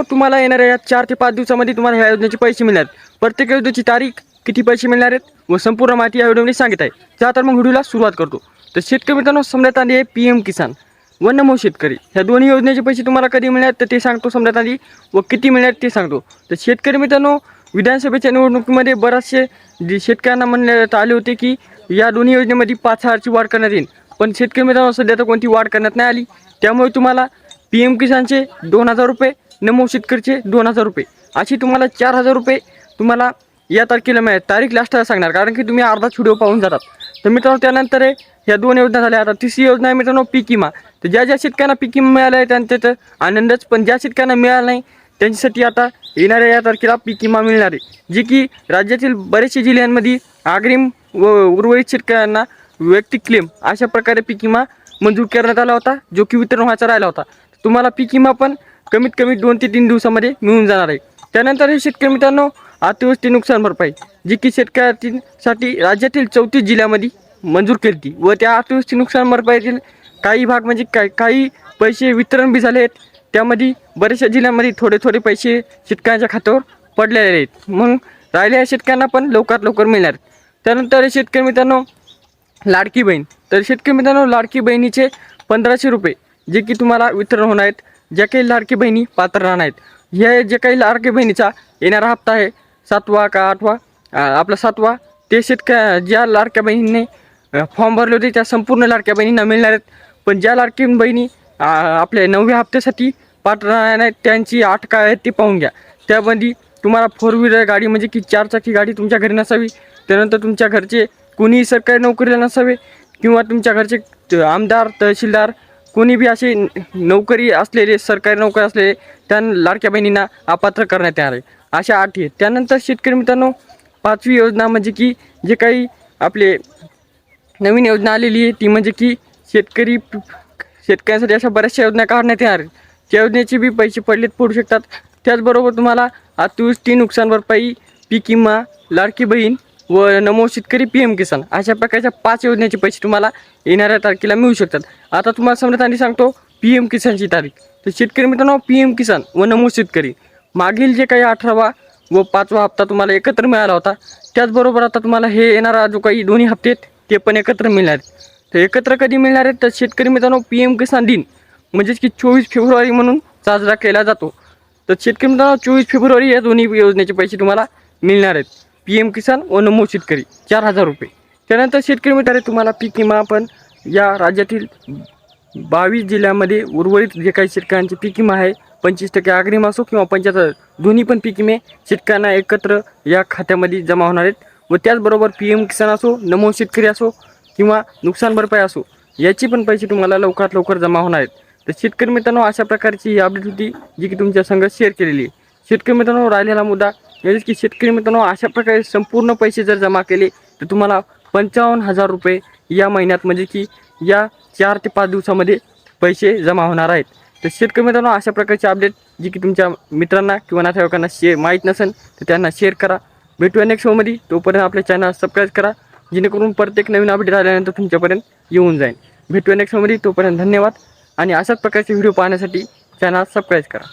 मित्रांनो तुम्हाला येणाऱ्या या चार ते पाच दिवसामध्ये तुम्हाला ह्या योजनेचे पैसे मिळणार. प्रत्येक योजनेची तारीख किती पैसे मिळणार आहेत व संपूर्ण माहिती या व्हिडिओमध्ये सांगत आहे. चला तर मग व्हिडिओला सुरुवात करतो. तर शेतकरी मित्रांनो समजण्यात आली आहे पी एम किसान व नमो शेतकरी. ह्या दोन्ही योजनेचे पैसे तुम्हाला कधी मिळणार तर ते सांगतो समजण्यात आली व किती मिळणार ते सांगतो. तर शेतकरी मित्रांनो विधानसभेच्या निवडणुकीमध्ये बराचसे शेतकऱ्यांना म्हणण्यात आले होते की या दोन्ही योजनेमध्ये पाच हजारची वाढ करण्यात येईल. पण शेतकरी मित्रांनो सध्या तर कोणती वाढ करण्यात नाही आली. त्यामुळे तुम्हाला पी एम किसानचे दोन हजार रुपये नमो शेतकरीचे दोन हजार रुपये. अशी तुम्हाला चार हजार रुपये तुम्हाला या तारखेला मिळेल. तारीख लास्टला सांगणार कारण की तुम्ही अर्धाच व्हिडिओ पाहून जातात. तर मित्रांनो त्यानंतर ह्या दोन योजना झाल्या. आता तिसरी योजना आहे मित्रांनो पीक विमा. तर ज्या ज्या शेतकऱ्यांना पीक विमा मिळाला आहे त्यांच्या तर आनंदच. पण ज्या शेतकऱ्यांना मिळाला नाही त्यांच्यासाठी आता येणाऱ्या या तारखेला पीक विमा मिळणार आहे. जी की राज्यातील बरेचसे जिल्ह्यांमध्ये अग्रिम व उर्वरित शेतकऱ्यांना वैयक्तिक क्लेम अशा प्रकारे पीक विमा मंजूर करण्यात आला होता जो की वितरण व्हायचा राहिला होता. तुम्हाला पीक विमा पण कमीत कमी दोन ते तीन दिवसामध्ये मिळून जाणार आहे. त्यानंतर हे शेतकरी मित्रांनो अतिवृष्टी नुकसान भरपाई जी की शेतकऱ्यांसाठी राज्यातील चौतीस जिल्ह्यामध्ये मंजूर केली ती व त्या अतिवृष्टी नुकसान भरपाईतील काही भाग म्हणजे काय काही पैसे वितरण बी झाले आहेत. त्यामध्ये बऱ्याचशा जिल्ह्यामध्ये थोडे थोडे पैसे शेतकऱ्यांच्या खात्यावर पडलेले आहेत. मग राहिलेल्या शेतकऱ्यांना पण लवकरात लवकर मिळणार त्यानंतर शेतकरी मित्रांनो लाडकी बहीण. तर शेतकरी मित्रांनो लाडकी बहिणीचे पंधराशे रुपये जे की तुम्हाला वितरण होणार आहेत. ज्या काही लाडकी बहिणी पात्र राहणार आहेत हे जे काही लाडकी बहिणीचा येणारा हप्ता आहे सातवा का आठवा? आपला सातवा ते शेतकऱ्या ज्या लाडक्या बहिणीने फॉर्म भरले होते त्या संपूर्ण लाडक्या बहिणींना मिळणार आहेत. पण ज्या लाडकी बहिणी आपल्या नवव्या हप्त्यासाठी पात्र राहणार आहेत त्यांची आठ काय आहेत ते पाहून घ्या. त्यामध्ये तुम्हाला फोर व्हीलर गाडी म्हणजे की चारचाकी गाडी तुमच्या घरी नसावी. त्यानंतर तुमच्या घरचे कोणीही सरकारी नोकरीला नसावे किंवा तुमच्या घरचे त- आमदार तहसीलदार कोणी बी असे नोकरी असलेले सरकारी नोकरी असलेले त्या लाडक्या बहिणींना अपात्र करण्यात येणार आहे. अशा अटी आहेत. त्यानंतर शेतकरी मित्रांनो पाचवी योजना म्हणजे की जे काही आपले नवीन योजना आलेली आहे ती म्हणजे की शेतकरी शेतकऱ्यांसाठी अशा बऱ्याचशा योजना काढण्यात येणार त्या योजनेचे बी पैसे पडलेत पडू शकतात. त्याचबरोबर तुम्हाला अतिवृष्टी नुकसान भरपाई पीक विमा लाडकी बहीण व नमो शेतकरी पी एम किसान अशा प्रकारच्या पाच योजनेचे पैसे तुम्हाला येणाऱ्या तारखेला मिळू शकतात. आता तुम्हाला समजत आणि सांगतो पी एम किसानची तारीख. तर शेतकरी मित्रांनो पी एम किसान व नमो शेतकरी मागील जे काही अठरावा व पाचवा हप्ता तुम्हाला एकत्र मिळाला होता त्याचबरोबर आता तुम्हाला हे येणारा जो काही दोन्ही हप्ते आहेत ते पण एकत्र मिळणार आहेत. तर एकत्र कधी मिळणार आहेत? तर शेतकरी मित्रांनो पी एम किसान दिन म्हणजेच की चोवीस फेब्रुवारी म्हणून साजरा केला जातो. तर शेतकरी मित्रांनो चोवीस फेब्रुवारी या दोन्ही योजनेचे पैसे तुम्हाला मिळणार आहेत. पी एम किसान व नमो शेतकरी चार हजार रुपये. त्यानंतर शेतकरी मित्रांनो तुम्हाला पीक विमा पण या राज्यातील बावीस जिल्ह्यामध्ये उर्वरित जे काही शेतकऱ्यांचे पीक विमा आहे पंचवीस टक्के अग्रिम असो किंवा पंच्याहत्तर दोन्ही पण पीक विमे शेतकऱ्यांना एकत्र या खात्यामध्ये जमा होणार आहेत. व त्याचबरोबर पी एम किसान असो नमो शेतकरी असो किंवा नुकसान भरपाई असो याचे पण पैसे तुम्हाला लवकरात लवकर जमा होणार आहेत. तर शेतकरी मित्रांनो अशा प्रकारची ही अपडेट होती जी की तुमच्या संघ शेअर केलेली आहे. शेतकरी मित्रांनो राहिलेला मुद्दा म्हणजे की शेतकरी मित्रांनो अशा प्रकारे संपूर्ण पैसे जर जमा केले तर तुम्हाला पंचावन्न हजार रुपये या महिन्यात म्हणजे की या चार ते पाच दिवसामध्ये पैसे जमा होणार आहेत. तर शेतकरी मित्रांनो अशा प्रकारचे अपडेट जी की तुमच्या मित्रांना किंवा नातेवाईकांना शे माहीत नसेल तर त्यांना शेअर करा. भेटूया नेक्स्ट शोमध्ये तोपर्यंत आपल्या चॅनल सबस्क्राईब करा. जेणेकरून प्रत्येक नवीन अपडेट आल्यानंतर तुमच्यापर्यंत येऊन जाईल. भेटूया नेक्स्ट शोमध्ये तोपर्यंत धन्यवाद. आणि अशाच प्रकारचे व्हिडिओ पाहण्यासाठी चॅनल सबस्क्राईब करा.